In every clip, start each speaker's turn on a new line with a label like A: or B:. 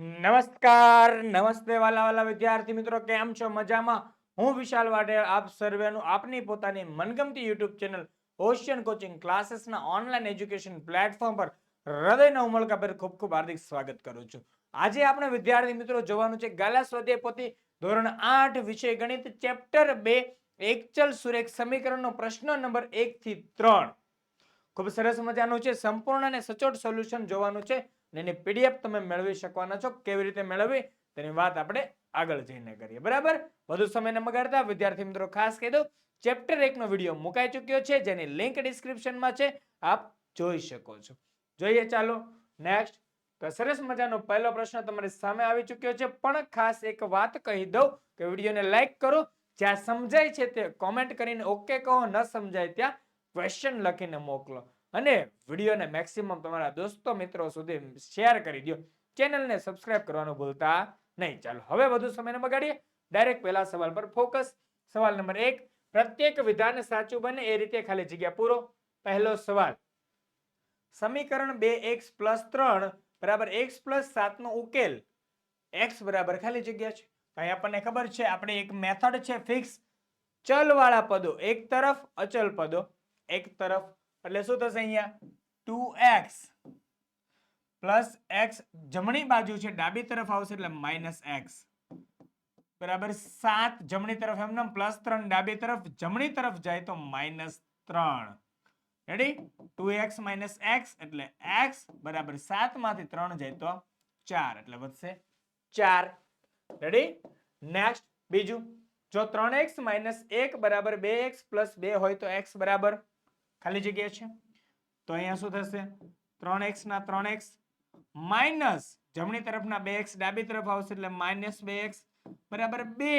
A: નમસ્કાર, નમસ્તે વાલા વાલા વિદ્યાર્થી મિત્રો, કેમ છો? મજામાં? હું વિશાલ વાઢેર, આપ સર્વેનું આપની પોતાની મનગમતી યુટ્યુબ ચેનલ ઓશિયન કોચિંગ ક્લાસીસના ઓનલાઈન એજ્યુકેશન પ્લેટફોર્મ પર હૃદયના ઉમળકાભેર ખૂબ ખૂબ હાર્દિક સ્વાગત કરું છું. આજે આપણે વિદ્યાર્થી મિત્રો જોવાનું છે ગાલા સ્વાધ્યાય પોથી ધોરણ આઠ વિષય ગણિત ચેપ્ટર બે, એકચલ સુરેખ સમીકરણનો પ્રશ્ન નંબર એક થી ત્રણ. ખૂબ સરસ મજાનું છે, સંપૂર્ણ અને સચોટ સોલ્યુશન જોવાનું છે. અને એની પીડીએફ તમે મેળવી શકવાના છો, કેવી રીતે મેળવવી, તેની વાત આપણે આગળ જઈને કરીએ. બરાબર? વધુ સમય ન બગાડતા વિદ્યાર્થી મિત્રો ખાસ કહી દઉં ચેપ્ટર એકનો વીડિયો મુકાઈ ચૂક્યો છે, જેની લિંક ડિસ્ક્રિપ્શનમાં છે, આપ જોઈ શકો છો. જોઈએ ચાલો નેક્સ્ટ તો સરસ મજાનો પહેલો પ્રશ્ન તમારી સામે આવી ચૂક્યો છે, પણ ખાસ એક વાત કહી દઉં કે વિડીયોને લાઈક કરો, જ્યાં સમજાય છે તે કોમેન્ટ કરીને ઓકે કહો, ન સમજાય ત્યાં ક્વેશ્ચન લખીને મોકલો. અને વિડીયોને મેક્સિમમ તમારા દોસ્તો મિત્રો સુધી શેર કરી દો ચેનલને સબસ્ક્રાઇબ કરવાનું ભૂલતા નહીં. ચાલો, હવે વધુ સમયને બગાડીએ. ડાયરેક્ટ પહેલા સવાલ પર ફોકસ સવાલ નંબર એક, પ્રત્યેક વિધાન સાચું બને એ રીતે ખાલી જગ્યા પૂરો. પહેલો સવાલ, સમીકરણ બે એક્સ પ્લસ ત્રણ બરાબર એક્સ પ્લસ સાતનો ઉકેલ એક્સ બરાબર ખાલી જગ્યા છે. અહીં આપણને ખબર છે, આપણે એક મેથડ છે ફિક્સ ચલવાળા પદો, એક તરફ અચલ પદો, એક તરફ એટલે શું થશે અહીંયા? ટુ એક્સ પ્લસ એક્સ જમણી બાજુ છે, ડાબી તરફ આવશે એટલે માઇનસ એક્સ બરાબર સાત જમણી તરફ એમને પ્લસ ત્રણ ડાબી તરફ જમણી તરફ જાય તો માઇનસ ત્રણ. Ready two x minus x એટલે એક્સ બરાબર સાતમાંથી ત્રણ જાય તો ચાર એટલે વધશે ચાર. રેડી નેક્સ્ટ બીજું. જો ત્રણ એક્સ માઇનસ એક બરાબર બે એક્સ પ્લસ બે હોય તો એક્સ બરાબર ખાલી જગ્યા છે? તો અહીંયા શું થશે? ત્રણ એક્સ ના ત્રણ એક્સ માઇનસ જમણી તરફના બે એક્સ ડાબી તરફ આવશે એટલે માઇનસ બે એક્સ બરાબર બે.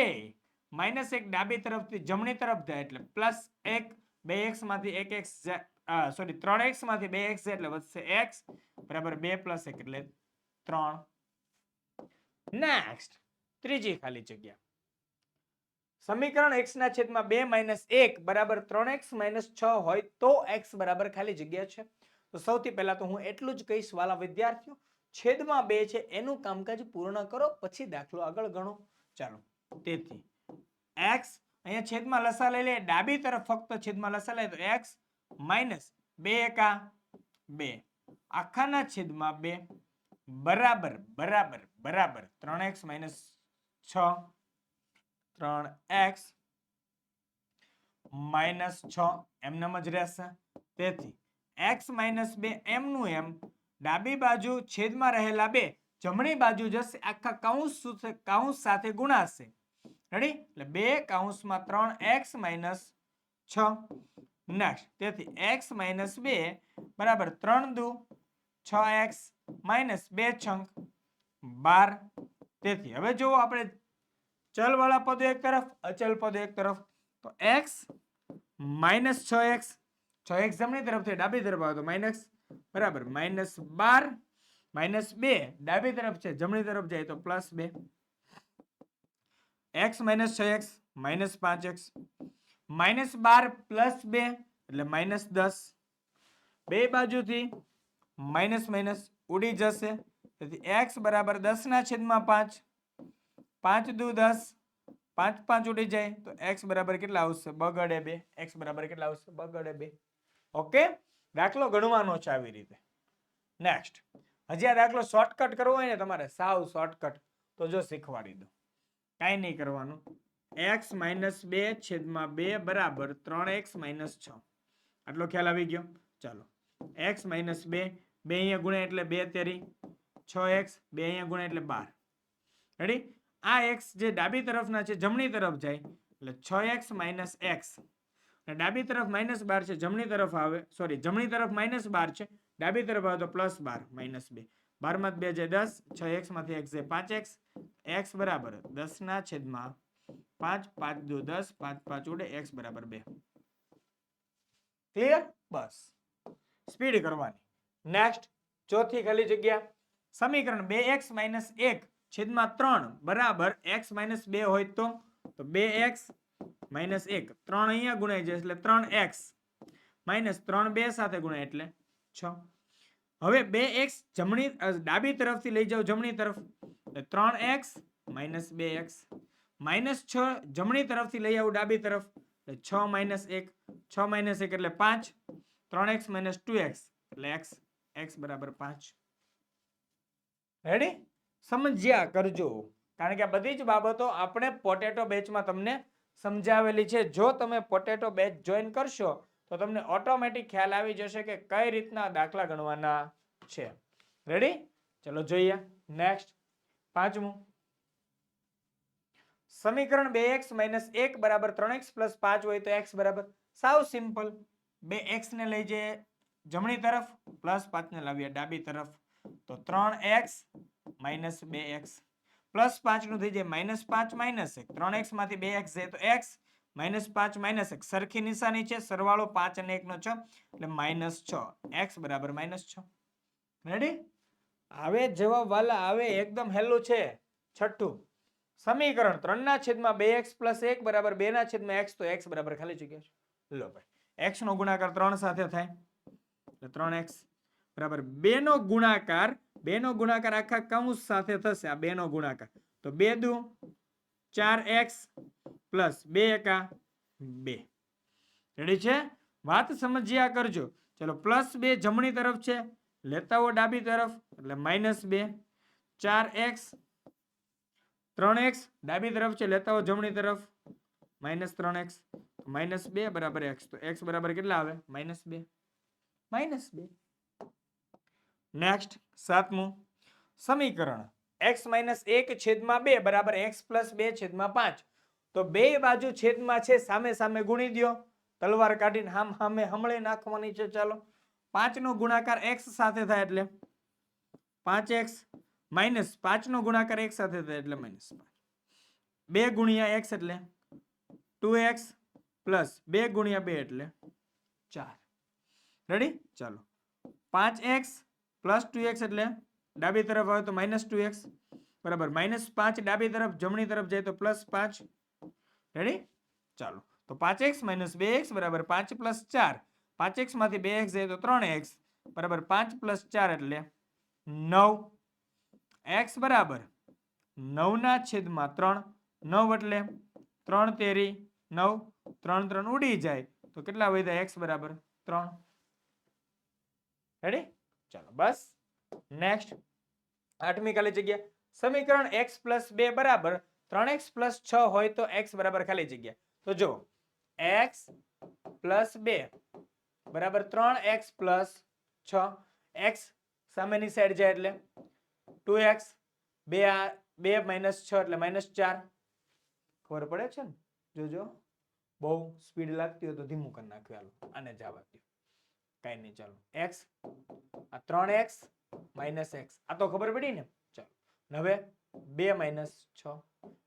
A: માઇનસ એક ડાબી તરફથી જમણી તરફ જાય એટલે પ્લસ એક બે એક્સમાંથી એક એક્સ સોરી ત્રણ એક્સમાંથી બે એક્સ જાય એટલે વધશે એક્સ બરાબર બે પ્લસ એક એટલે ત્રણ. નેક્સ્ટ ત્રીજી ખાલી જગ્યા. સમીકરણ x ના છેદમાં બે માઇનસ એક બરાબર ત્રણ એક્સ માઇનસ છ હોય તો x બરાબર ખાલી જગ્યા છે. તો સૌથી પહેલા તો હું એટલું જ કહીશ, વાલા વિદ્યાર્થીઓ, છેદમાં બે છે, એનું કામકાજ પૂર્ણ કરો, પછી દાખલો આગળ ગણો. ચાલો, તેથી x અહીંયા છેદમાં લસા લઈ લે, ડાબી તરફ ફક્ત છેદમાં લસા લે, તો x માઇનસ બે એકા બે. આખાના છેદમાં બે બરાબર બરાબર બરાબર, ત્રણ એક્સ માઇનસ છ. ત્રણ એક્સ માઇનસ છ એમનેમ જ રહેશે. તેથી એક્સ માઇનસ બે એમનું એમ ડાબી બાજુ છેદમાં રહેલા બે જમણી બાજુ જશે, આખા કૌંસ સુધે- કૌંસ સાથે ગુણાશે. રેડી એટલે બે કૌંસમાં ત્રણ એક્સ માઇનસ છ. નેક્સ્ટ તેથી એક્સ માઇનસ બે બરાબર ત્રણ દુ છ એક્સ માઇનસ બે છંક બાર. તેથી હવે જો આપણે ચલ વાળા પદો એક તરફ અચલ પદો એક તરફ તો x માઇનસ છ એક્સ છ એક્સ જમણી તરફથી ડાબી તરફ આવે તો માઇનસ બરાબર માઇનસ બાર માઇનસ બે ડાબી તરફ છે જમણી તરફ જાય તો પ્લસ બે એક્સ માઇનસ છ એક્સ માઇનસ પાંચ એક્સ માઇનસ બાર પ્લસ બે એટલે માઇનસ દસ બે બાજુથી માઇનસ માઇનસ ઉડી જશે, તેથી એક્સ બરાબર દસ ના છેદમાં પાંચ પાંચ દુ દસ, પાંચ પાંચ ઉડી જાય, તો એક્સ બરાબર કેટલા આવશે? બગડે બે. એક્સ બરાબર કેટલા આવશે? બગડે બે. ઓકે દાખલો ગણવાનો છે આવી રીતે. નેક્સ્ટ હજી આ દાખલો શોર્ટકટ કરવો હોય ને, તમારે સાવ શોર્ટકટ તો જો શીખવાડી દો કાંઈ નહીં કરવાનું. એક્સ માઇનસ બે છેદમાં બે બરાબર ત્રણ એક્સ માઇનસ છ. આટલો ખ્યાલ આવી ગયો? ચાલો. એક્સ માઇનસ બે બે અહીંયા ગુણ્યા એટલે બે તેરી. છ એક્સ બે અહીંયા ગુણ્યા એટલે બાર. રેડી આ એક્સ જે ડાબી તરફના છે, જમણી તરફ જાય, એટલે છ એક્સ માઇનસ એક્સ અને ડાબી તરફ માઇનસ બાર છે, જમણી તરફ આવે સોરી જમણી તરફ માઇનસ બાર છે, ડાબી તરફ આવે તો પ્લસ બાર માઇનસ બે. બારમાં બે જે દસ, છ એક્સમાંથી એક્સ જે પાંચ એક્સ એક્સ બરાબર દસના છેદમાં પાંચ પાંચ દો દસ, પાંચ પાંચ ઉડે એક્સ બરાબર બે. ક્લિયર બસ. સ્પીડ કરવાની. નેક્સ્ટ ચોથી ખાલી જગ્યા. સમીકરણ બે એક્સ માઇનસ એક. છેદમાં ત્રણ બરાબર એક્સ માઇનસ બે હોય તો? તો બે એક્સ માઇનસ એક. ત્રણ અહીંયા ગુણાઈ જાય એટલે ત્રણ એક્સ માઇનસ ત્રણ બે સાથે ગુણાય એટલે છ. હવે બે એક્સ જમણી અ, ડાબી તરફથી લઈ જાઓ જમણી તરફ. એટલે ત્રણ એક્સ માઇનસ બે એક્સ માઇનસ છ જમણી તરફથી લઈ આવું ડાબી તરફ. એટલે છ માઇનસ એક. છ માઇનસ એક એટલે પાંચ. ત્રણ એક્સ માઇનસ ટુ એક્સ એટલે એક્સ એક્સ બરાબર પાંચ. રેડી સમજ્યા કરજો. કારણ કે આ બધી જ બાબતો આપણે પોટેટો બેચમાં તમને સમજાવેલી છે. જો તમે પોટેટો બેચ જોઈન કરશો, તો તમને ઓટોમેટિક ખ્યાલ આવી જશે કે કઈ રીતના દાખલા ગણવાના છે. રેડી ચલો જોઈએ. નેક્સ્ટ પાંચમું. સમીકરણ બે એક્સ માઇનસ એક બરાબર ત્રણ એક્સ પ્લસ પાંચ હોય તો એક્સ બરાબર સાવ સિમ્પલ. બે એક્સ ને લઈ જઈએ. જમણી તરફ પ્લસ પાંચ ને લાવીએ. ડાબી તરફ તો ત્રણ એક્સ માઇનસ બે એક્સ. પ્લસ પાંચનું થઈ જાય માઇનસ પાંચ માઇનસ એક. ત્રણ એક્સમાંથી બે એક્સ જાય તો એક્સ માઇનસ પાંચ માઇનસ એક. સરખી નિશાની છે, સરવાળો પાંચ અને એક નો છ, એટલે માઇનસ છ. એક્સ બરાબર માઇનસ છ. રેડી હવે જવાબ વાલા આવે એકદમ હેલું છે. છઠ્ઠું. સમીકરણ ત્રણના છેદમાં બે એક્સ પ્લસ એક બરાબર બે ના છેદમાં એક્સ તો એક્સ બરાબર ખાલી જગ્યા છે. લો ભાઈ. એક્સ નો ગુણાકાર ત્રણ સાથે થાય. એટલે ત્રણ એક્સ બરાબર? બે નો ગુણાકાર બે નો ગુણાકાર આખા કૌંસ સાથે થશે. આ બે નો ગુણાકાર. તો બે દુ, ચાર એક્સ પ્લસ બે એકા બે. રેડી છે? વાત સમજ્યા કરજો. ચલો, પ્લસ બે જમણી તરફ છે, લેતા હો ડાબી તરફ, એટલે માઇનસ બે. ચાર એક્સ, ત્રણ એક્સ, ડાબી તરફ છે, લેતા હો જમણી તરફ, માઇનસ ત્રણ એક્સ. માઇનસ બે બરાબર એક્સ. તો એક્સ બરાબર કેટલા આવે? માઇનસ બે. માઇનસ બે. નેક્સ્ટ સાતમું. સમીકરણ. એક્સ માઇનસ એક છેદમાં બે બરાબર એક્સ પ્લસ બે છેદમાં પાંચ. તો બે બાજુ છેદમાં છે, સામે સામે ગુણી દ્યો. તલવાર કાઢીને હામ હામે હમળે નાખવાની છે, ચાલો. પાંચ નો ગુણાકાર એક્સ સાથે થાય એટલે પાંચ એક્સ માઇનસ પાંચ નો ગુણાકાર એક સાથે થાય એટલે માઇનસ પાંચ. બે ગુણ્યા એક્સ એટલે ટુ એક્સ પ્લસ બે ગુણ્યા બે એટલે ચાર. રેડી ચાલો. પાંચ એક્સ પ્લસ ટુ એક્સ એટલે ડાબી તરફ આવે તો માઇનસ ટુ એક્સ બરાબર. માઇનસ પાંચ ડાબી તરફ, જમણી તરફ જાય તો પ્લસ પાંચ. રેડી ચાલો. તો પાંચ એક્સ માઇનસ બે એક્સ બરાબર. પાંચ પ્લસ ચાર. પાંચ એક્સમાંથી બે એક્સ જાય તો ત્રણ એક્સ બરાબર. પાંચ પ્લસ ચાર એટલે નવ. એક્સ બરાબર. નવના છેદમાં ત્રણ. નવ એટલે ત્રણ તેરી નવ. ત્રણ ત્રણ ઉડી જાય. તો કેટલા વધ્યા? એક્સ બરાબર ત્રણ. રેડી ચાલો, બસ. નેક્સ્ટ આઠમી ખાલી જગ્યા. સમીકરણ એક્સ પ્લસ બે બરાબર. ત્રણ એક્સ પ્લસ છ હોય તો એક્સ બરાબર ખાલી જગ્યા. તો જો એક્સ પ્લસ બે બરાબર ત્રણ એક્સ પ્લસ છ. એક્સ સામેની સાઈડ જાય એટલે ટુ એક્સ બે આ, બે માઇનસ છ એટલે માઇનસ ચાર. ખબર પડે છે ને? જોજો. બહુ સ્પીડ લાગતી હોય તો ધીમું કરી નાખ્યું. આને જવાબ દો કઈ નહીં, ચાલો. એક્સ આ ત્રણ એક્સ માઇનસ એક્સ આ તો ખબર પડી ને? ચાલો. હવે બે માઇનસ છ.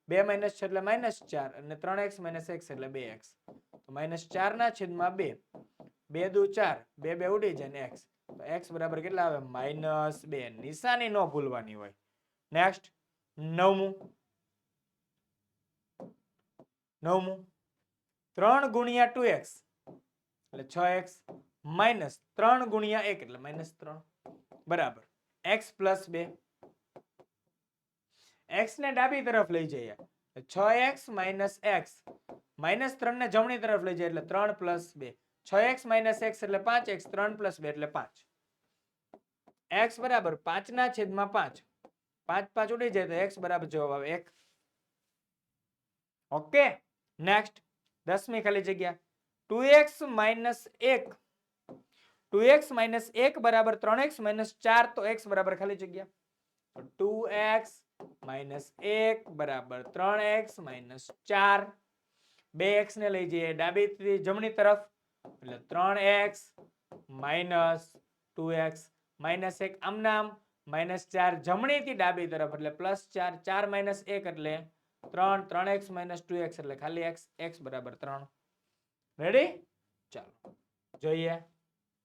A: બે માઇનસ છ એટલે માઇનસ ચાર અને ત્રણ એક્સ માઇનસ એક્સ એટલે બે એક્સ તો માઇનસ ચાર ના છેદમાં બે. બે દુ ચાર. બે બે ઉડી જાય ને એક્સ તો એક્સ બરાબર કેટલા આવે? માઇનસ બે. નિશાની ન ભૂલવાની હોય. નેક્સ્ટ નવમું. નવમું. ત્રણ ગુણ્યા ટુ એક્સ એટલે છ એક્સ માઇનસ ત્રણ ગુણ્યા એક એટલે માઇનસ ત્રણ. બરાબર. એક્સ પ્લસ બે. એક્સ ને ડાબી તરફ લઈ જઈએ. છ એક્સ માઇનસ એક્સ. માઇનસ ત્રણ ને જમણી તરફ લઈ જઈએ એટલે ત્રણ પ્લસ બે. છ એક્સ માઇનસ એક્સ એટલે પાંચ, એક્સ ત્રણ પ્લસ બે એટલે પાંચ. એક્સ બરાબર પાંચ ના છેદમાં પાંચ. પાંચ પાંચ ઉડી જાય તો એક્સ બરાબર જવાબ આવે એક. ઓકે? નેક્સ્ટ. દસમી ખાલી જગ્યા. ટુ એક્સ માઇનસ એક. ટુ એક્સ માઇનસ એક બરાબર ત્રણ એક્સ માઇનસ ચાર તો એક્સ બરાબર ખાલી જગ્યા ટુ એક્સ માઇનસ એક બરાબર ત્રણ એક્સ માઇનસ ચાર બે એક્સ ને લઈ જઈએ ડાબીથી જમણી તરફ, એટલે ત્રણ x minus two x minus એક આમના આમ માઇનસ ચાર જમણીથી ડાબી તરફ, એટલે પ્લસ ચાર ચાર માઇનસ એક એટલે ત્રણ ત્રણ એક્સ માઇનસ ટુ એક્સ એટલે ખાલી એક્સ એક્સ બરાબર ત્રણ. રેડી ચાલો, જોઈએ.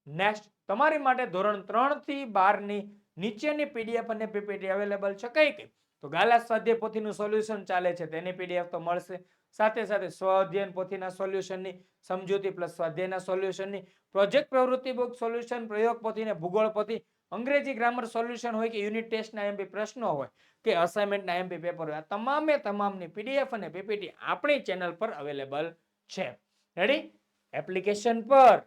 A: નેક્સ્ટ તમારી માટે ધોરણ ત્રણથી બારની નીચેની પીડીએફ અને પીપીટી અવેલેબલ છે કઈ કઈ? તો ગાલા સ્વાધ્યાય પોથીનું સોલ્યુશન ચાલે છે, તેની પીડીએફ તો મળશે. સાથે સાથે સ્વ પોથીના સોલ્યુશનની સમજૂતી પ્લસ સ્વાધ્યાયના સોલ્યુશનની પ્રોજેક્ટ પ્રવૃત્તિ બુક સોલ્યુશન પ્રયોગ પોથી ભૂગોળ પોથી, અંગ્રેજી ગ્રામર સોલ્યુશન હોય કે યુનિટ ટેસ્ટના એમપી પ્રશ્નો હોય, કે અસાઇનમેન્ટના એમપી પેપર હોય, આ તમામે તમામની પીડીએફ અને પીપીટી આપણી ચેનલ પર અવેલેબલ છે. રેડી એપ્લિકેશન પર.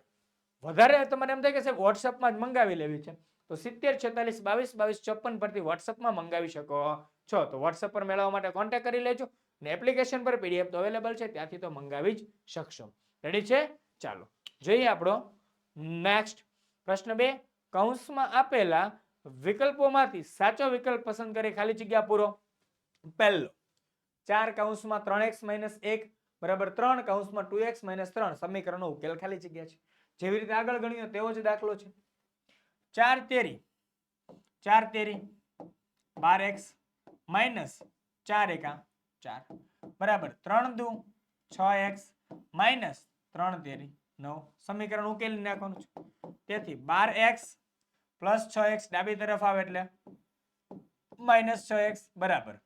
A: વધારે તમને એમ થાય કે સાહેબ વોટ્સઅપમાં જ મંગાવી લેવી છે. તો સિત્તેર, છેતાલીસ, બાવીસ બાવીસ ચોપન પરથી વોટ્સઅપમાં મંગાવી શકો. છો, તો વોટ્સઅપ પર મેળવવા માટે કોન્ટેક્ટ કરી લેજો ને એપ્લિકેશન પર પીડીએફ તો અવેલેબલ છે, ત્યાંથી તો મંગાવી જ શકશો. રેડી છે? ચાલો, જોઈએ આપણો નેક્સ્ટ પ્રશ્ન બે. કૌંસમાં આપેલા વિકલ્પોમાંથી સાચો વિકલ્પ પસંદ કરી ખાલી જગ્યા પૂરો. પહેલો, ચાર કૌંસમાં ત્રણ એક્સ માઇનસ એક બરાબર ત્રણ, કૌંસમાં ટુ એક્સ માઇનસ ત્રણ, સમીકરણનો ઉકેલ ખાલી જગ્યા છે. જેવી રીતે આગળ ગણ્યો તેવો જ દાખલો છે. ચાર તેરી. ચાર તેરી. બાર એક્સ માઇનસ ચાર એકા ચાર. બરાબર. ત્રણ દુ છ એક્સ માઇનસ ત્રણ તેરી. નવ. સમીકરણ ઉકેલી નાખવાનું છે. તેથી બાર એક્સ પ્લસ છ એક્સ ડાબી તરફ આવે એટલે માઇનસ છ એક્સ બરાબર.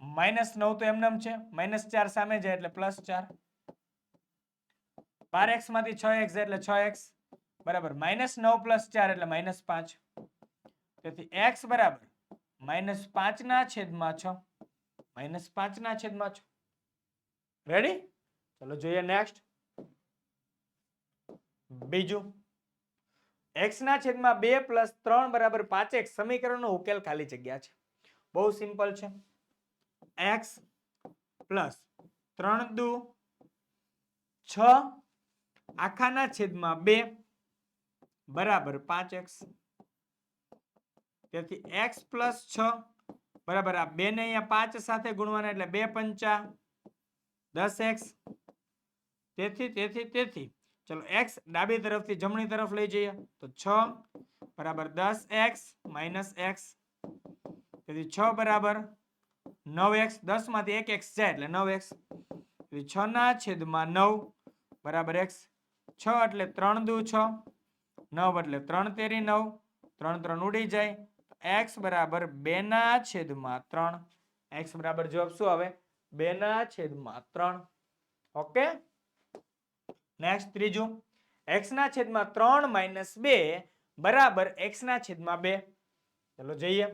A: માઇનસ નવ તો એમનેમ છે. માઇનસ ચાર સામે જાય એટલે પ્લસ ચાર. બાર એક્સમાંથી છ એક્સ એટલે છ એક્સ બરાબર માઇનસ નવ પ્લસ ચાર એટલે માઇનસ પાંચ. તેથી એક્સ બરાબર માઇનસ પાંચના છેદમાં છ માઇનસ પાંચના છેદમાં છ. રેડી ચલો જોઈએ નેક્સ્ટ બીજું. એક્સ ના છેદમાં બે પ્લસ ત્રણ બરાબર પાંચ એક્સ સમીકરણનો ઉકેલ ખાલી જગ્યા છે. બહુ સિમ્પલ છે. એક્સ પ્લસ ત્રણ દુ, છ આખાના છેદમાં બે બરાબર પાંચ એક્સ. તેથી એક્સ પ્લસ છ બરાબર આ બે ને અહીંયા પાંચ સાથે ગુણવાના એટલે બે પંચા દસ એક્સ. તેથી તેથી તેથી. ચલો એક્સ ડાબી તરફથી જમણી તરફ લઈ જઈએ તો છ બરાબર દસ એક્સ માઇનસ એક્સ. તેથી છ બરાબર નવ એક્સ. દસમાંથી એક એક્સ જાય એટલે નવ એક્સ. છ ના છેદમાં નવ બરાબર એક્સ. છ એટલે ત્રણ દુ છ, નવ એટલે ત્રણ તેરી નવ, ત્રણ ત્રણ ઉડી જાય. એક્સ બરાબર બે ના છેદમાં ત્રણ. એક્સ બરાબર જવાબ શું આવે? બે ના છેદમાં ત્રણ. ઓકે? નેક્સ્ટ ત્રીજું. એક્સ ના છેદમાં ત્રણ માઇનસ બે બરાબર એક્સ ના છેદમાં બે. ચલો જઈએ.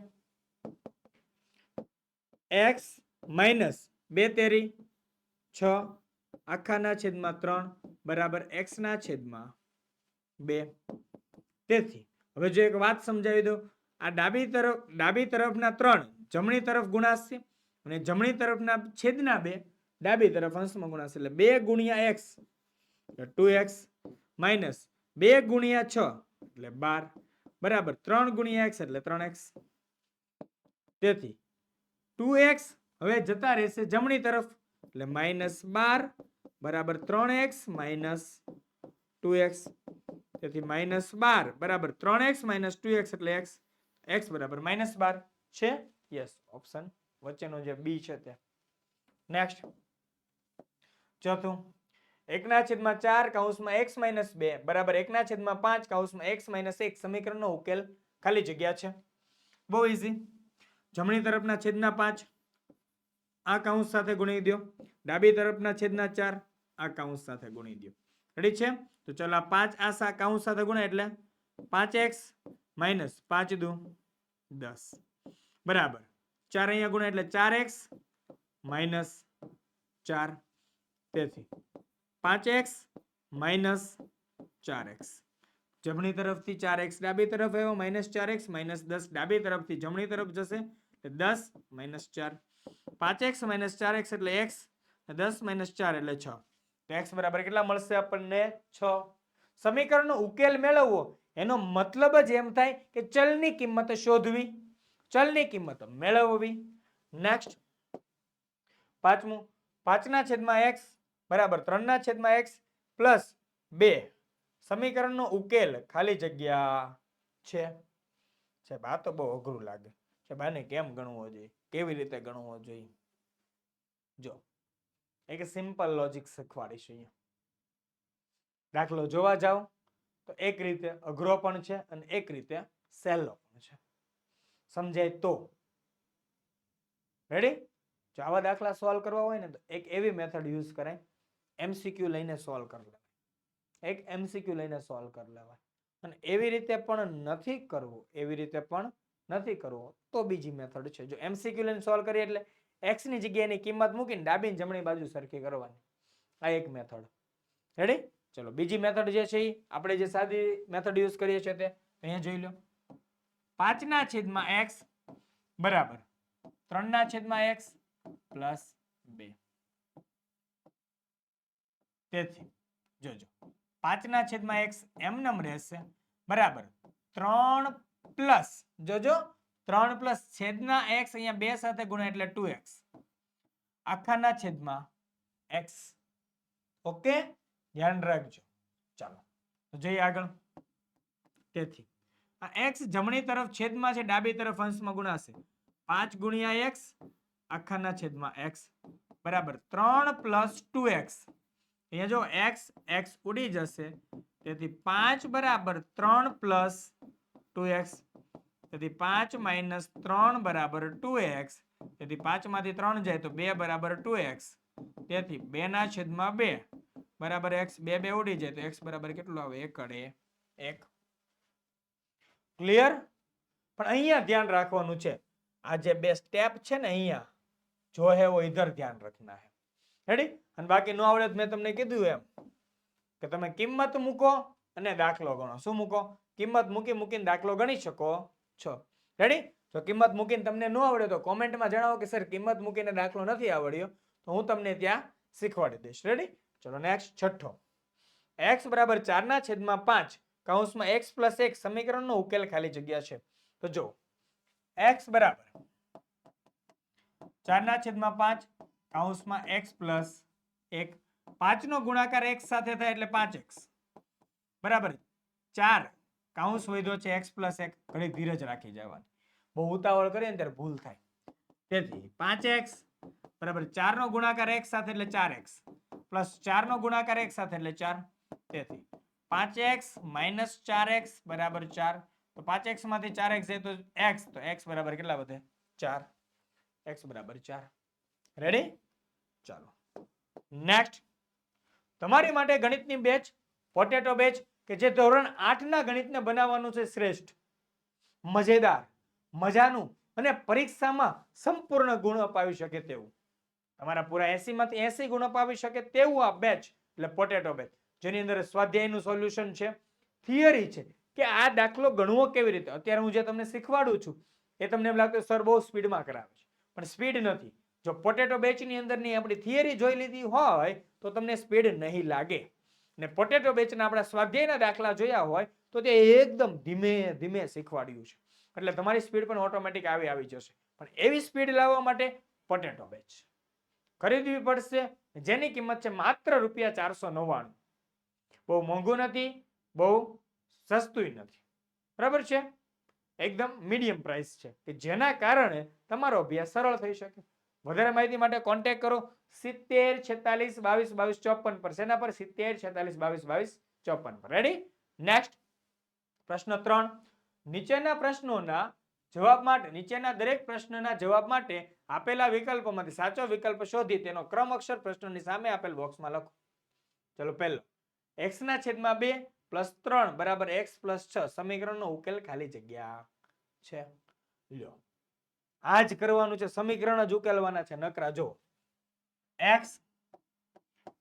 A: એક્સ માઇનસ બે તેરી, છ. આખાના છેદમાં ત્રણ. બરાબર એક્સ ના છેદમાં બે. તેથી, હવે જો એક વાત સમજાવી દઉં, આ ડાબી તરફ, ડાબી તરફના ત્રણ જમણી તરફ ગુણાશે અને જમણી તરફના છેદના બે ડાબી તરફ અંશમાં ગુણાશે. એટલે બે ગુણ્યા એક્સ ટુ એક્સ માઇનસ બે ગુણ્યા છ, એટલે બાર. બરાબર, ત્રણ ગુણ્યા એક્સ એટલે ત્રણ એક્સ તેથી ટુ એક્સ હવે જતા રહેશે જમણી તરફ, એટલે માઇનસ બાર. બરાબર ત્રણ એક્સ માઇનસ ટુ એક્સ. તેથી માઇનસ બાર, બરાબર ત્રણ એક્સ માઇનસ ટુ એક્સ એટલે એક્સ એક્સ બરાબર માઇનસ બાર છે. યસ, ઓપ્શન વચ્ચેનો જે બી છે તે. નેક્સ્ટ ચોથું. એકના છેદમાં ચાર કાઉસમાં એક્સ માઇનસ બે, બરાબર એકના છેદમાં પાંચ કાઉસમાં એક્સ માઇનસ એક સમીકરણનો ઉકેલ ખાલી જગ્યા છે. બહુ ઇઝી જમણી તરફના છેદના પાંચ, આ કૌંસ સાથે ગુણી દો. ડાબી તરફના છેદના ચાર આ કૌંસ સાથે ગુણી દો રેડી છે? તો ચલો આ પાંચ આ સા કૌંસ સાથે ગુણે એટલે પાંચ એક્સ માઇનસ પાંચ દુ દસ. બરાબર. ચાર અહીંયા ગુણે એટલે ચાર એક્સ માઇનસ ચાર. તેથી પાંચ એક્સ માઇનસ ચાર એક્સ. જમણી તરફથી ચાર એક્સ ડાબી તરફ આવ્યો, માઇનસ ચાર એક્સ માઇનસ દસ ડાબી તરફથી જમણી તરફ જશે, એટલે દસ માઇનસ ચાર. પાંચ એક્સ માઇનસ ચાર એક્સ એટલે એક્સ, દસ માઇનસ ચાર એટલે છ. તો એક્સ બરાબર કેટલા મળશે આપણને? છ. સમીકરણનો ઉકેલ મેળવવો, એનો મતલબ જ એમ થાય કે ચલની કિંમત શોધવી, ચલની કિંમત મેળવવી. નેક્સ્ટ પાંચમું. પાંચના છેદમાં એક્સ બરાબર ત્રણના છેદમાં એક્સ પ્લસ બે. સમીકરણનો ઉકેલ ખાલી જગ્યા છે. સાહેબ, આ તો બહુ અઘરું લાગે. સાહેબ, આને કેમ ગણવો જોઈએ? કેવી રીતે ગણવો જોઈએ? જો. એક સિમ્પલ લોજિક શીખવાડીશ અહીંયા. દાખલો જોવા જાઓ તો એક રીતે અઘરો પણ છે અને એક રીતે સહેલો પણ છે. સમજાય તો. રેડી જો આવા દાખલા સોલ્વ કરવા હોય ને, તો એક એવી મેથડ યુઝ કરાય. એમસીક્યુ લઈને સોલ્વ કરી લેવાય. એક એમસીક્યુ લઈને સોલ્વ કરી લેવાય. અને એવી રીતે પણ નથી કરવું, એવી રીતે પણ નથી કરવો, તો બીજી મેથડ છે. જો એમસીક્યુ લઈને સોલ્વ કરીએ એટલે x ની જગ્યાએ કિંમત મૂકીને ડાબી જમણી બાજુ સરખી કરવાની. આ એક મેથડ રેડી ચલો, બીજી મેથડ જે છે એ આપણે જે સાદી મેથડ યુઝ કરીએ છીએ તે અહીંયા જોઈ લો. પાંચના છેદમાં એક્સ બરાબર. ત્રણના છેદમાં એક્સ પ્લસ બે. તેથી, જોજો. પાંચના છેદમાં x એમનેમ રહેશે બરાબર. ત્રણ પ્લસ જોજો. ત્રણ પ્લસ છેદના એક્સ અહીંયા બે સાથે ગુણ્યા એટલે ટુ એક્સ. આખાના છેદમાં એક્સ. ઓકે? ધ્યાન રાખજો. ચાલો, તો જઈએ આગળ. તેથી, આ એક્સ જમણી તરફ છેદમાં છે, ડાબી તરફ અંશમાં ગુણાશે. પાંચ ગુણ્યા એક્સ, આખાના છેદમાં એક્સ. બરાબર, ત્રણ પ્લસ ટુ એક્સ. અહીંયા જો એક્સ એક્સ ઉડી જશે, તેથી પાંચ બરાબર ત્રણ પ્લસ ટુ એક્સ. તેથી પાંચ માઇનસ ત્રણ બરાબર ટુ એક્સ તેથી પાંચમાંથી ત્રણ જાય તો બે બરાબર ટુ એક્સ તેથી બે ના છેદમાં બે. બરાબર એક્સ બે બે ઉડી જાય તો એક્સ બરાબર કેટલું આવે? એકડે એક. ક્લિયર? પણ અહીંયા ધ્યાન રાખવાનું છે. આ જે બે સ્ટેપ છે ને અહીંયા, જો હે વો ઇધર ધ્યાન રખના હે. રેડી અને બાકી નો આવડે મેં તમને કીધું એમ કે તમે કિંમત મૂકો અને દાખલો ગણો. શું મૂકો? કિંમત મૂકી મૂકીને દાખલો ગણી શકો. છો. રેડી જો કિંમત મૂકીને તમને ન આવડે તો કોમેન્ટમાં જણાવો કે, સર, કિંમત મૂકીને દાખલો નથી આવડ્યો, તો હું તમને ત્યાં શીખવાડી દઈશ. રેડી ચલો નેક્સ્ટ છઠ્ઠો. X બરાબર ચારના છેદમાં પાંચ, કૌંસમાં x પ્લસ એક સમીકરણનો ઉકેલ ખાલી જગ્યા છે. તો જો x બરાબર ચારના છેદમાં પાંચ, કૌંસમાં x પ્લસ એક. પાંચનો ગુણાકાર x સાથે થાય એટલે પાંચ એક્સ બરાબર? ચાર. કાઉન્સ વધ્યો છે, એક્સ પ્લસ એક ઘણી ધીરજ રાખી જવાની. બહુ ઉતાવળ કરીએ ને ત્યારે ભૂલ થાય. તેથી પાંચ એક્સ બરાબર ચારનો ગુણાકાર એક સાથે એટલે ચાર એક્સ. પ્લસ ચારનો ગુણાકાર એક સાથે એટલે ચાર. તેથી પાંચ એક્સ માઇનસ ચાર એક્સ બરાબર ચાર. તો પાંચ એક્સમાંથી ચાર એક્સ જાય તો એક્સ. તો એક્સ બરાબર કેટલા વધે? ચાર. એક્સ બરાબર ચાર. રેડી ચાલો. નેક્સ્ટ તમારી માટે ગણિતની બેચ પોટેટો બેચ કે જે ધોરણ આઠના ગણિતને બનાવવાનું છે શ્રેષ્ઠ. મજેદાર, મજાનું અને પરીક્ષામાં સંપૂર્ણ ગુણ અપાવી શકે તેવું. તમારા પૂરા એસી માંથી એસી ગુણ અપાવી શકે તેવું આ બેચ એટલે પોટેટો બેચ જેની અંદર સ્વાધ્યાયનું સોલ્યુશન છે. થિયરી છે કે આ દાખલો ગણવો કેવી રીતે? અત્યારે હું જે તમને શીખવાડું છું, એ તમને એમ લાગતું સર, બહુ સ્પીડમાં કરાવે છે. પણ સ્પીડ નથી. જો પોટેટો બેચની અંદરની આપણી થિયરી જોઈ લીધી હોય, તો તમને સ્પીડ નહીં લાગે. ને પોટેટો બેચના આપણા સ્વાધ્યાયના દાખલા જોયા હોય, તો તે એકદમ ધીમે ધીમે શીખવાડ્યું છે. એટલે તમારી સ્પીડ પણ ઓટોમેટિક આવી આવી જશે. પણ એવી સ્પીડ લાવવા માટે પોટેટો બેચ ખરીદવી પડશે, જેની કિંમત છે માત્ર રૂપિયા ચારસો નવ્વાણું. બહુ મોંઘું નથી, બહુ સસ્તું નથી. બરાબર છે? એકદમ મીડિયમ પ્રાઇસ છે. કે જેના કારણે તમારો અભ્યાસ સરળ થઈ શકે. વધારે માહિતી માટે કોન્ટેક કરો. સિત્તેર, છેતાલીસ, બાવીસ બાવીસ, ચોપન પર. શેના પર? સિત્તેર, છેતાલીસ, બાવીસ બાવીસ, ચોપન પર. રેડી નેક્સ્ટ પ્રશ્ન ત્રણ. નીચેના પ્રશ્નોના જવાબ માટે, નીચેના દરેક પ્રશ્નના જવાબ માટે આપેલા વિકલ્પોમાંથી સાચો વિકલ્પ શોધી તેનો ક્રમ અક્ષર પ્રશ્નોની સામે આપેલ બોક્સમાં લખો. ચલો પહેલો. એક્સના છેદમાં બે પ્લસ ત્રણ બરાબર એક્સ પ્લસ છ સમીકરણનો ઉકેલ ખાલી જગ્યા છે. લ્યો. આ જ કરવાનું છે, સમીકરણ જ ઉકેલવાના છે, નકરા, જો. એક્સ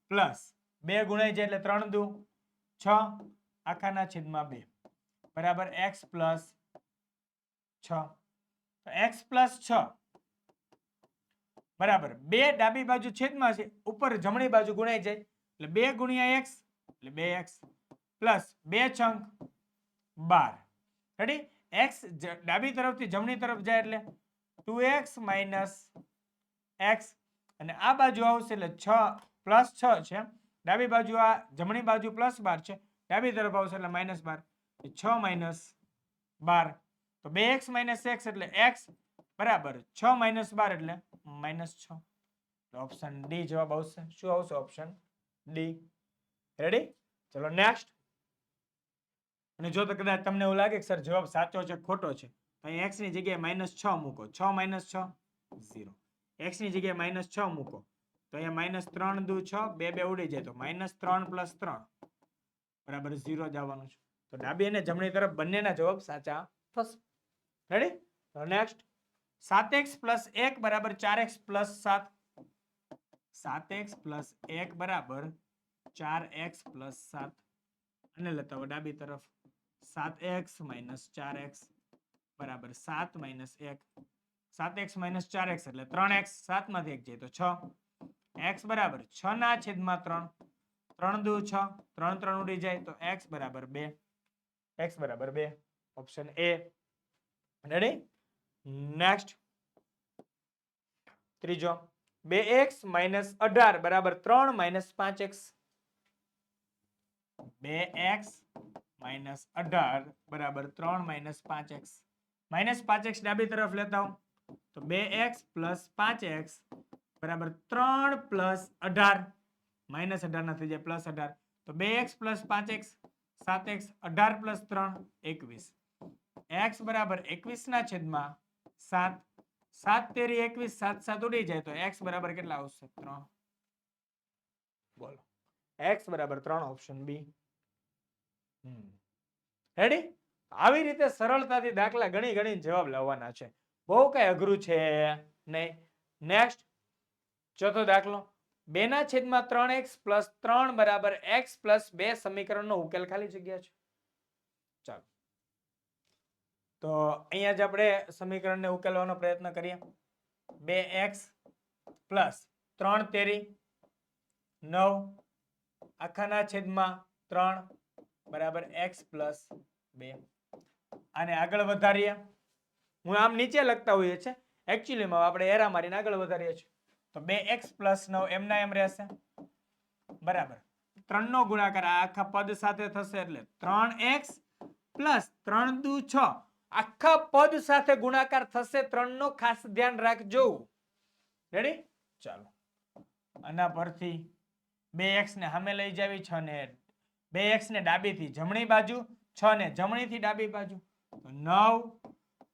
A: પ્લસ બે ગુણાઈ જાય એટલે ત્રણ દુ, છ, આખાના છેદમાં બે. બરાબર, એક્સ પ્લસ છ. એક્સ પ્લસ છ. બરાબર, બે ડાબી બાજુ છેદમાં છે, ઉપર જમણી બાજુ ગુણાઈ જાય. એટલે બે ગુણ્યા એક્સ, એટલે બે એક્સ પ્લસ બે છંક બાર. રેડી એક્સ ડાબી તરફથી જમણી તરફ જાય એટલે ટુ એક્સ માઇનસ એક્સ અને આ બાજુ આવશે એટલે છ પ્લસ છ છે. ડાબી બાજુ આ જમણી બાજુ પ્લસ બાર છે. ડાબી તરફ આવશે એટલે માઇનસ બાર. છ માઇનસ બાર. તો બે એક્સ માઇનસ એક્સ એટલે એક્સ બરાબર. છ માઇનસ બાર એટલે માઇનસ છ. ઓપ્શન ડી જવાબ આવશે. શું આવશે? Option D. રેડી ચલો નેક્સ્ટ અને જો તો કદાચ તમને એવું લાગે કે સર જવાબ સાચો છે ખોટો છે તો અહીં એક્સની ની જગ્યાએ માઇનસ છ મૂકો. છ માઇનસ છ? ઝીરો એક્સની ની જગ્યાએ માઇનસ છ મૂકો. તો અહીંયા માઇનસ ત્રણ દુ છ બે બે ઉડી જાય તો માઇનસ ત્રણ પ્લસ ત્રણ. બરાબર ઝીરો જ આવવાનું છે. તો ડાબી અને જમણી તરફ બંનેના જવાબ સાચા. થશે રેડી તો નેક્સ્ટ સાત એક્સ પ્લસ એક બરાબર ચાર એક્સ પ્લસ સાત. સાત એક્સ પ્લસ એક બરાબર ચાર એક્સ પ્લસ સાત. અને લેતા હોય ડાબી તરફ. સાત એક્સ માઇનસ ચાર એક્સ બરાબર સાત માઇનસ એક. સાત એક્સ માઇનસ ચાર એક્સ એટલે ત્રણ એક્સ. સાતમાંથી એક જાય તો છ. એક્સ બરાબર છ ના છેદમાં ત્રણ. ત્રણ દુ છ. ત્રણ ત્રણ ઉડી જાય તો એક્સ બરાબર બે. એક્સ બરાબર બે. Option A. રેડી નેક્સ્ટ ત્રીજો. બે એક્સ માઇનસ અઢાર બરાબર ત્રણ માઇનસ પાંચ એક્સ. બે એક્સ માઇનસ અઢાર બરાબર ત્રણ માઇનસ પાંચ એક્સ. માઇનસ પાંચ એક્સ ડાબી તરફ લેતા હું તો બે એક્સ પ્લસ પાંચ એક્સ બરાબર ત્રણ પ્લસ અઢાર. માઇનસ અઢાર ના થઈ જાય પ્લસ અઢાર. તો બે એક્સ પ્લસ પાંચ એક્સ, સાત એક્સ, અઢાર પ્લસ ત્રણ, એકવીસ. એક્સ બરાબર એકવીસ ના છેદમાં સાત. સાત તેરી એકવીસ, સાત સાત ઉડી જાય તો એક્સ બરાબર કેટલા આવશે? ત્રણ. બોલો. એક્સ બરાબર ત્રણ ઓપ્શન બી. રેડી આવી રીતે સરળતાથી દાખલા ગણી ગણી જવાબ લાવવાના છે. બહુ કઈ અઘરું છે નહીં. નેક્સ્ટ ચોથો દાખલો. બે ના છેદમાં ત્રણ એક્સ પ્લસ ત્રણ બરાબર એક્સ પ્લસ બે સમીકરણનો ઉકેલ ખાલી જગ્યા છે. ચાલો. તો અહીંયા જ આપણે સમીકરણને ઉકેલવાનો પ્રયત્ન કરીએ. બે એક્સ પ્લસ ત્રણ તેરી નવ આખાના છેદમાં ત્રણ બરાબર એક્સ પ્લસ બે. અને આગળ વધારીએ. હું આમ નીચે લખતા હોઈએ છે એકચ્યુઅલીમાં આપણે એરા મારીને આગળ વધારીએ છીએ. તો બે એક્સ પ્લસ નવ એમના એમ રહેશે. બરાબર. ત્રણનો ગુણાકાર આખા પદ સાથે થશે એટલે ત્રણ એક્સ પ્લસ ત્રણ દુ છ. આખા પદ સાથે ગુણાકાર થશે ત્રણનો ખાસ ધ્યાન રાખજો. રેડી ચાલો. આના પરથી બે એક્સ ને સામે લઈ જાવી, છ ને બે એક્સ ને ડાબીથી જમણી બાજુ. છ ને જમણીથી ડાબી બાજુ. તો નવ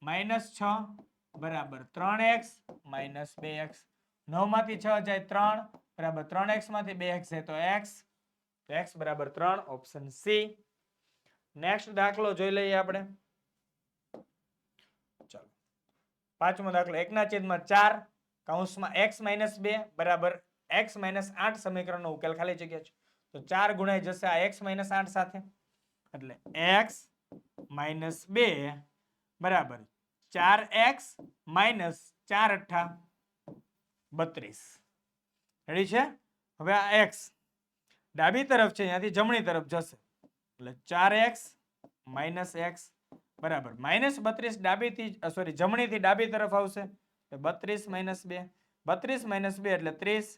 A: માઇનસ છ બરાબર ત્રણ એક્સ માઇનસ બે એક્સ. નવમાંથી છ જાય ત્રણ બરાબર ત્રણ એક્સમાંથી બે એક્સ જાય તો એક્સ. એક્સ બરાબર ત્રણ, ઓપ્શન સી. નેક્સ્ટ દાખલો જોઈ લઈએ આપણે. ચાલો. પાંચમો દાખલો એકના છેદમાં ચાર કૌંસમાં એક્સ માઇનસ બે બરાબર એક્સ માઇનસ આઠ સમીકરણનો ઉકેલ ખાલી જગ્યા છે. તો ચાર ગુણાઈ જશે આ એક્સ માઇનસ આઠ સાથે. એટલે એક્સ માઇનસ બે બરાબર ચાર એક્સ માઇનસ ચાર અઠ્ઠા બત્રીસ. રેડી છે? હવે આ એક્સ ડાબી તરફ છે, અહીંયાથી જમણી તરફ જશે. એટલે ચાર એક્સ માઇનસ એક્સ બરાબર માઇનસ બત્રીસ ડાબીથી સોરી જમણીથી ડાબી તરફ આવશે. બત્રીસ માઇનસ બે, બત્રીસ માઇનસ બે એટલે ત્રીસ,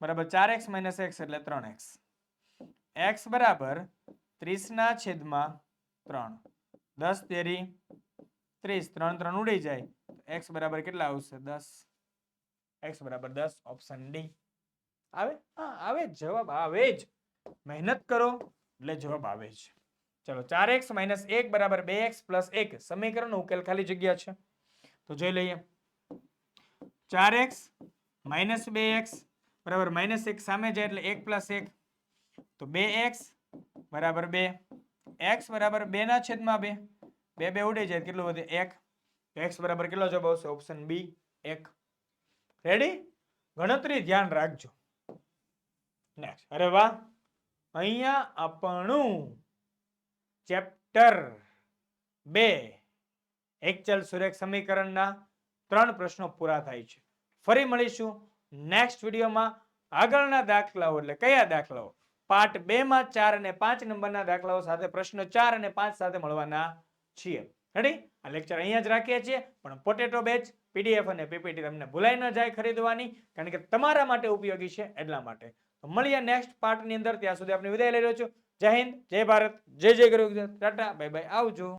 A: બરાબર ચાર એક્સ માઇનસ એક્સ એટલે ત્રણ એક્સ. એક્સ બરાબર ત્રીસના છેદમાં ત્રણ. દસ તેરી ત્રીસ. ત્રણ ત્રણ ઉડી જાય. એક્સ બરાબર કેટલા આવશે? દસ. એક્સ બરાબર દસ. Option D. આવે? હા, આવે જ. જવાબ આવે જ. મહેનત કરો, એટલે જવાબ આવે જ. ચલો, ચાર એક્સ માઇનસ એક બરાબર બે એક્સ પ્લસ એક. સમીકરણનો ઉકેલ ખાલી જગ્યા છે. તો જોઈ લઈએ. ચાર એક્સ માઇનસ બે એક્સ બરાબર માઇનસ એક સામે જાય એટલે એક પ્લસ એક. તો બે એક્સ બરાબર બે. એક્સ બરાબર બે ના છેદમાં બે. બે બે ઉડી જાય કેટલું વધે? એક. એક્સ બરાબર કેટલો જવાબ આવશે? ઓપ્શન બી એક. રેડી ગણતરી ધ્યાન રાખજો. નેક્સ્ટ અરે વાહ. અહીંયા આપણું ચેપ્ટર બે. એકચલ સુરેખ સમીકરણના ત્રણ પ્રશ્નો પૂરા થાય છે. ફરી મળીશું નેક્સ્ટ વિડીયોમાં આગળના દાખલાઓ એટલે કયા દાખલાઓ? પાર્ટ બે માં ચાર અને પાંચ નંબરના દાખલાઓ સાથે પ્રશ્ન ચાર અને પાંચ સાથે મળવાના છીએ. રેડી આ લેક્ચર અહીંયા જ રાખીએ છીએ. પણ પોટેટો બેચ પીડીએફ અને પીપીટી તમને ભૂલાઈ ન જાય ખરીદવાની, કારણ કે તમારા માટે ઉપયોગી છે એટલા માટે. તો મળીએ નેક્સ્ટ પાર્ટની અંદર. ત્યાં સુધી આપણે વિદાય લઈ રહ્યો છું. જય હિન્દ, જય ભારત, જય જય ગુરુ ટાટા, બાય બાય. આવજો.